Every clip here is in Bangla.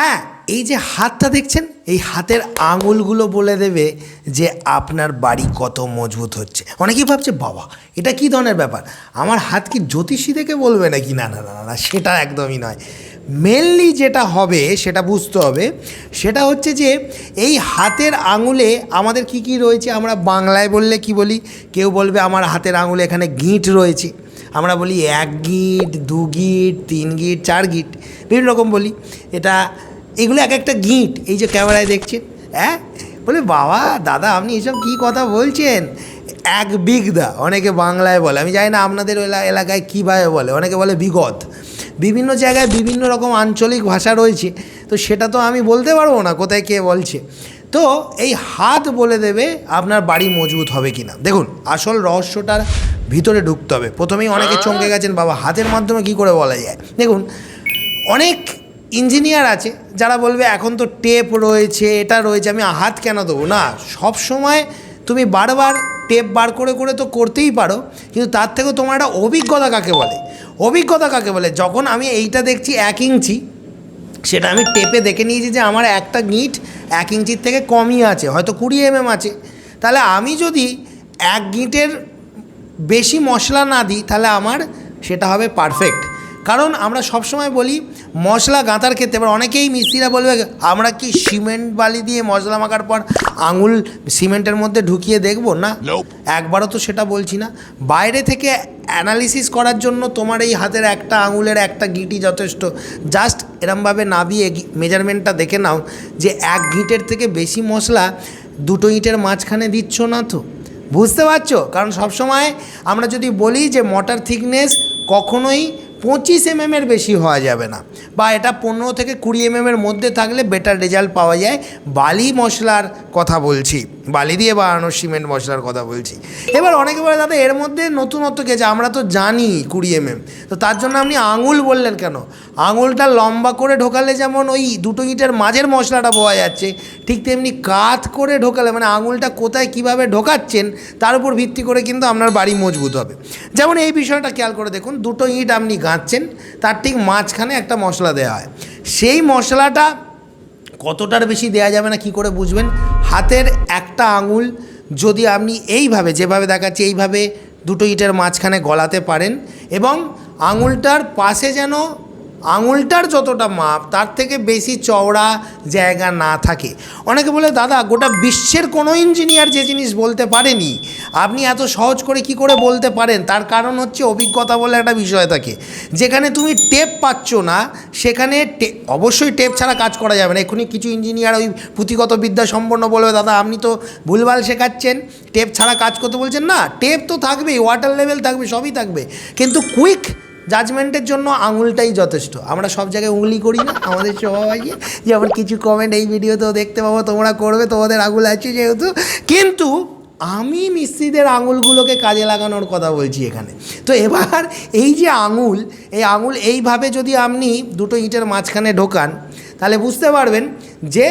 হ্যাঁ এই যে হাতটা দেখছেন এই হাতের আঙুলগুলো বলে দেবে যে আপনার বাড়ি কত মজবুত হচ্ছে। অনেকেই ভাবছে বাবা এটা কি ধরনের ব্যাপার? আমার হাত কি জ্যোতিষী থেকে বলবে নাকি? না না না না, না সেটা একদমই নয়। মেনলি যেটা হবে সেটা বুঝতে হবে সেটা হচ্ছে যে এই হাতের আঙুলে আমাদের কি কি রয়েছে? আমরা বাংলায় বললে কি বলি? কেউ বলবে আমার হাতের আঙুলে এখানে গিঁট রয়েছে। আমরা বলি এক গিট দু গিট তিন গিট চার গিট। বিভিন্ন রকম বলি। এটা এগুলো এক একটা গিঁট এই যে ক্যামেরায় দেখছেন হ্যাঁ? বলে বাবা দাদা আপনি এসব কী কথা বলছেন? এক বিগদা অনেকে বাংলায় বলে। আমি জানি না আপনাদের এলা- এলাকায় কীভাবে বলে। অনেকে বলে বিগত। বিভিন্ন জায়গায় বিভিন্ন রকম আঞ্চলিক ভাষা রয়েছে তো সেটা তো আমি বলতে পারব না কোথায় কে বলছে। তো এই হাত বলে দেবে আপনার বাড়ি মজবুত হবে কি না দেখুন আসল রহস্যটার ভিতরে ঢুকতে হবে। প্রথমেই অনেকে চমকে গেছেন বাবা হাতের মাধ্যমে কি করে বলা যায়? দেখুন অনেক ইঞ্জিনিয়ার আছে, যারা বলবে, এখন তো টেপ রয়েছে, এটা রয়েছে, আমি হাত কেন দেবো? না, সব সময় তুমি বারবার টেপ বার করে করে তো করতেই পারো, কিন্তু তার থেকেও তোমার একটা অভিজ্ঞতা কাকে বলে? অভিজ্ঞতা কাকে বলে? যখন আমি এইটা দেখছি এক ইঞ্চি, সেটা আমি টেপে দেখে নিয়েছি যে আমার একটা গিঁট এক ইঞ্চির থেকে কমই আছে, হয়তো কুড়ি এমএম আছে। তাহলে আমি যদি এক গিঁটের বেশি মশলা না দিই, তাহলে আমার সেটা হবে পারফেক্ট। কারণ আমরা সবসময় বলি মশলা গাঁথার ক্ষেত্রে এবার অনেকেই মিস্ত্রিরা বলবে আমরা কি সিমেন্ট বালি দিয়ে মশলা মাখার পর আঙুল সিমেন্টের মধ্যে ঢুকিয়ে দেখব? না। একবারও তো সেটা বলছি না। বাইরে থেকে অ্যানালিসিস করার জন্য তোমার এই হাতের একটা আঙুলের একটা গিঁটি যথেষ্ট। জাস্ট এরমভাবে না নাবিয়ে মেজারমেন্টটা দেখে নাও যে এক গিঁটের থেকে বেশি মশলা দুটো ইঁটের মাঝখানে দিচ্ছ না তো? বুঝতে পারছ? কারণ সবসময় আমরা যদি বলি যে মটার থিকনেস কখনোই পঁচিশ এম এর বেশি হওয়া যাবে না। বা এটা পনেরো থেকে কুড়ি এম এর মধ্যে থাকলে বেটার রেজাল্ট পাওয়া যায়। বালি মশলার কথা বলছি। বালি দিয়ে বানানো সিমেন্ট মশলার কথা বলছি। এবার অনেকে বলে, দাদা, এর মধ্যে নতুনত্ব গেছে আমরা তো জানি কুড়ি এম তো তার জন্য আপনি আঙুল বললেন কেন? আঙুলটা লম্বা করে ঢোকালে যেমন ওই দুটো ইটের মাঝের মশলাটা পাওয়া যাচ্ছে, ঠিক তেমনি কাত করে ঢোকালে মানে আঙুলটা কোথায় কীভাবে ঢোকাচ্ছেন, তার উপর ভিত্তি করে কিন্তু আপনার বাড়ি মজবুত হবে। যেমন এই বিষয়টা খেয়াল করে দেখুন, দুটো ইট আপনি গাঁথছেন, তার ঠিক মাঝখানে একটা মশলা দেওয়া হয়। সেই মশলাটা কতটার বেশি দেওয়া যাবে না কি করে বুঝবেন? হাতের একটা আঙুল যদি আপনি এইভাবে, যেভাবে দেখাচ্ছি, এইভাবে দুটো ইটের মাঝখানে গলাতে পারেন এবং আঙুলটার পাশে যেন আঙুলটার যতটা মাপ, তার থেকে বেশি চওড়া জায়গা না থাকে। অনেকে বলে, দাদা, গোটা বিশ্বের কোনো ইঞ্জিনিয়ার যে জিনিস বলতে পারেনি। আপনি এত সহজ করে কি করে বলতে পারেন? তার কারণ হচ্ছে অভিজ্ঞতা বলে একটা বিষয় থাকে। যেখানে তুমি টেপ পাচ্ছ না, সেখানে অবশ্যই টেপ ছাড়া কাজ করা যাবে না। এক্ষুনি কিছু ইঞ্জিনিয়ার ওই পুঁথিগত বিদ্যা সম্পন্ন বলবে, দাদা, আপনি তো ভুলভাল শেখাচ্ছেন। টেপ ছাড়া কাজ করতে বলছেন। না টেপ তো থাকবেই ওয়াটার লেভেল থাকবে, সবই থাকবে। কিন্তু কুইক জাজমেন্টের জন্য আঙুলটাই যথেষ্ট। আমরা সব জায়গায় উঙ্গলি করি না, আমাদের আছে যেমন কিছু কমেন্ট এই ভিডিওতেও দেখতে পাবো, তোমরা করবে, তোমাদের আঙুল আছে যেহেতু। কিন্তু আমি মিস্ত্রিদের আঙুলগুলোকে কাজে লাগানোর কথা বলছি এখানে। তো এবার এই যে আঙুল, এই আঙুল এইভাবে যদি আপনি দুটো ইটের মাঝখানে ঢোকান, তাহলে বুঝতে পারবেন যে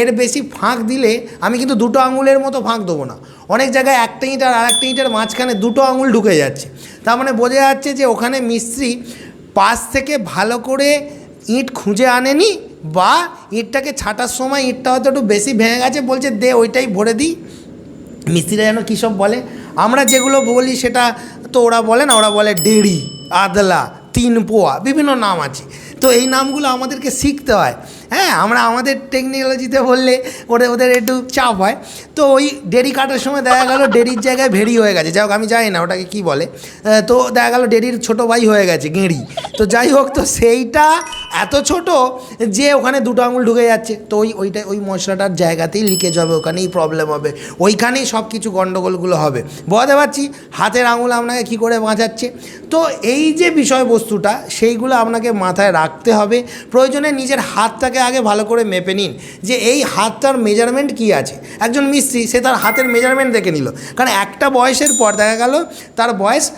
এর বেশি ফাঁক দিলে আমি কিন্তু দুটো আঙুলের মতো ফাঁক দেবো না। অনেক জায়গায় একটা ইঁট আর আরেকটা ইঁটের মাঝখানে দুটো আঙুল ঢুকে যাচ্ছে। তার মানে বোঝা যাচ্ছে যে ওখানে মিস্ত্রি পাশ থেকে ভালো করে ইট খুঁজে আনেনি বা ইটটাকে ছাটার সময় ইঁটটা হয়তো একটু বেশি ভেঙে গেছে, বলছে দে ওইটাই ভরে দিই। মিস্ত্রিরা যেন কী সব বলে? আমরা যেগুলো বলি সেটা তো ওরা বলে না, ওরা বলে ডেড়ি, আদলা, তিন পোয়া, বিভিন্ন নাম আছে। তো এই নামগুলো আমাদেরকে শিখতে হয়। হ্যাঁ আমরা আমাদের টেকনোলজিতে বললে ওদের ওদের একটু চাপ হয়। তো ওই ডেরি কাটার সময় দেখা গেল ডেরির জায়গায় ভেড়ি হয়ে গেছে। যাই হোক, আমি জানি না ওটাকে কী বলে। তো দেখা গেল ডেরির ছোটো ভাই হয়ে গেছে, গেঁড়ি। তো যাই হোক, তো সেইটা এত ছোট যে ওখানে দুটো আঙুল ঢুকে যাচ্ছে। তো ওই, ওইটা, ওই মশলাটার জায়গাতেই লিকেজ হবে, ওখানেই প্রবলেম হবে। ওইখানেই সব কিছু গণ্ডগোলগুলো হবে। বোঝাতে পারছি? হাতের আঙুল আপনাকে কী করে বাঁচাচ্ছে? তো এই যে বিষয়বস্তুটা, সেইগুলো আপনাকে মাথায় রাখতে হবে। প্রয়োজনে নিজের হাতটাকে আগে ভালো করে মেপে নিন যে এই হাতটার মেজারমেন্ট কী আছে। একজন মিস্ত্রি, সে তার হাতের মেজারমেন্ট দেখে নিল। কারণ একটা বয়সের পর দেখা গেল, তার বয়স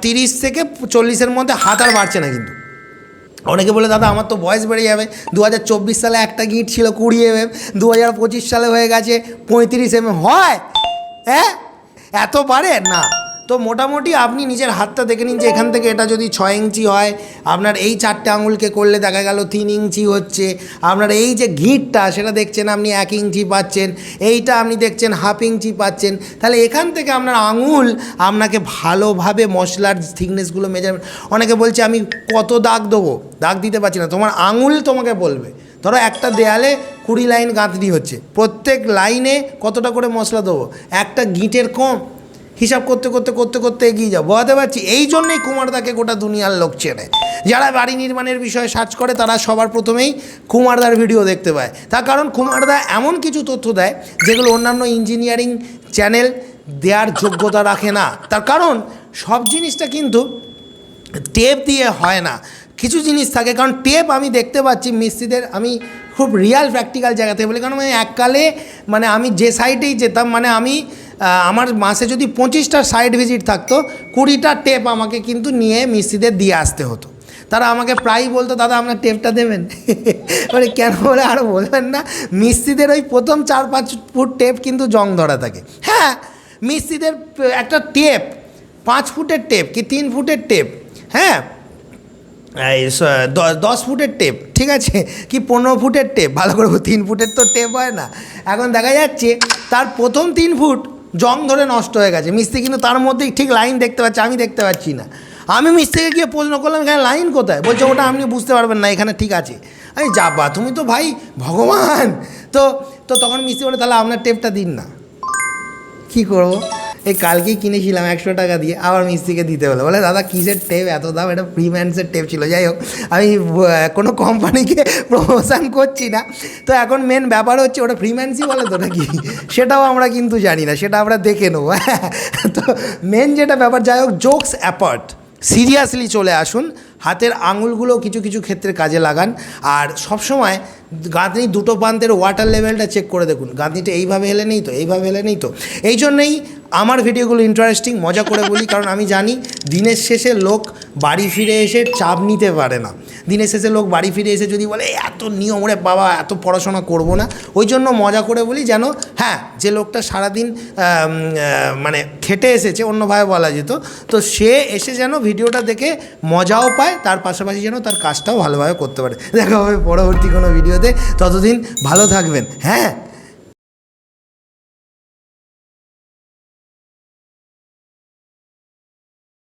তিরিশ থেকে চল্লিশের মধ্যে হাত আর বাড়ছে না কিন্তু। অনেকে বলে, দাদা, আমার তো বয়স বেড়ে যাবে। দু হাজার চব্বিশ সালে একটা গিট ছিল কুড়ি এমএম দু হাজার পঁচিশ সালে হয়ে গেছে পঁয়ত্রিশ এমএম হয়? হ্যাঁ? এত পারে না। তো মোটামুটি আপনি নিজের হাতটা দেখে নিন যে এখান থেকে এটা যদি ছয় ইঞ্চি হয়, আপনার এই চারটে আঙুলকে করলে দেখা গেল তিন ইঞ্চি হচ্ছে, আপনার এই যে ঘিটটা সেটা দেখছেন আপনি এক ইঞ্চি পাচ্ছেন, এইটা আপনি দেখছেন হাফ ইঞ্চি পাচ্ছেন, তাহলে এখান থেকে আপনার আঙুল আপনাকে ভালোভাবে মশলার থিকনেসগুলো মেজারমেন্ট অনেকে বলছে আমি কত দাগ দেবো? দাগ দিতে পারছি না, তোমার আঙুল তোমাকে বলবে। ধরো একটা দেয়ালে কুড়ি লাইন গাঁথনি হচ্ছে, প্রত্যেক লাইনে কতটা করে মশলা দেবো? একটা গিঁটের কম হিসাব করতে করতে করতে করতে এগিয়ে যাও। বোঝাতে পারছি? এই জন্যই কুমারদাকে গোটা দুনিয়ার লোক চেনে। যারা বাড়ি নির্মাণের বিষয়ে সার্চ করে, তারা সবার প্রথমেই কুমারদার ভিডিও দেখতে পায়। তার কারণ কুমারদা এমন কিছু তথ্য দেয়, যেগুলো অন্যান্য ইঞ্জিনিয়ারিং চ্যানেল দেওয়ার যোগ্যতা রাখে না। তার কারণ সব জিনিসটা কিন্তু টেপ দিয়ে হয় না। কিছু জিনিস থাকে, কারণ টেপ আমি দেখতে পাচ্ছি মিস্ত্রিদের, আমি খুব রিয়াল প্র্যাকটিক্যাল জায়গা থেকে বলি, কারণ আমি এককালে মানে আমি যে সাইডেই যেতাম মানে আমি আমার মাসে যদি পঁচিশটা সাইড ভিজিট থাকতো, কুড়িটা টেপ আমাকে কিন্তু নিয়ে মিস্ত্রিদের দিয়ে আসতে হতো। তারা আমাকে প্রায়ই বলতো, দাদা, আপনার টেপটা দেবেন? মানে কেন? বলে আরও বলবেন না। মিস্ত্রিদের ওই প্রথম চার পাঁচ ফুট টেপ কিন্তু জং ধরা থাকে। হ্যাঁ মিস্ত্রিদের একটা টেপ পাঁচ ফুটের টেপ কি, তিন ফুটের টেপ হ্যাঁ এই দশ ফুটের টেপ, ঠিক আছে? কি পনেরো ফুটের টেপ? ভালো করে তিন ফুটের তো টেপ হয় না। এখন দেখা যাচ্ছে, তার প্রথম তিন ফুট জং ধরে নষ্ট হয়ে গেছে। মিস্ত্রি কিন্তু তার মধ্যেই ঠিক লাইন দেখতে পাচ্ছে, আমি দেখতে পাচ্ছি না। আমি মিস্ত্রিকে গিয়ে প্রশ্ন করলাম, এখানে লাইন কোথায়? বলছে, ওটা আপনি বুঝতে পারবেন না, এখানে ঠিক আছে। আমি যাবা, তুমি তো ভাই ভগবান! তো তো তখন মিস্ত্রি বলে, তাহলে আপনার টেপটা দিন না। কী করব? এই কালকেই কিনেছিলাম একশো টাকা দিয়ে, আবার মিস্ত্রিকে দিতে হলো। বলে, দাদা, কিসের টেপ? এত দাম, এটা প্রিম্যান্সের টেপ ছিল। যাই হোক, আমি কোনো কোম্পানিকে প্রমোশন করছি না। তো এখন মেন ব্যাপার হচ্ছে, ওটা ফ্রিম্যান্সই বলে তো নাকি? সেটাও আমরা কিন্তু জানি না, সেটা আমরা দেখে নেব। তো মেন যেটা ব্যাপার, যাই হোক জোকস অ্যাপার্ট সিরিয়াসলি চলে আসুন। হাতের আঙুলগুলো কিছু কিছু ক্ষেত্রে কাজে লাগান। আর সবসময় গাঁথনি দুটো প্রান্তের ওয়াটার লেভেলটা চেক করে দেখুন। গাঁথনিটা এইভাবে হেলে নেই তো, এইভাবে হেলে নেই তো। এই জন্যেই আমার ভিডিওগুলো ইন্টারেস্টিং মজা করে বলি, কারণ আমি জানি দিনের শেষে লোক বাড়ি ফিরে এসে চাপ নিতে পারে না। দিনের শেষে লোক বাড়ি ফিরে এসে যদি বলে এত নিয়ম রে বাবা, এত পড়াশোনা করব না। ওই জন্য মজা করে বলি যেন হ্যাঁ যে লোকটা সারাদিন মানে খেটে এসেছে অন্যভাবে বলা যেত, তো সে এসে যেন ভিডিওটা দেখে মজাও পায়, তার পাশাপাশি যেন তার কাজটাও ভালোভাবে করতে পারে। দেখা হবে পরবর্তী কোনো ভিডিওতে। ততদিন ভালো থাকবেন। হ্যাঁ?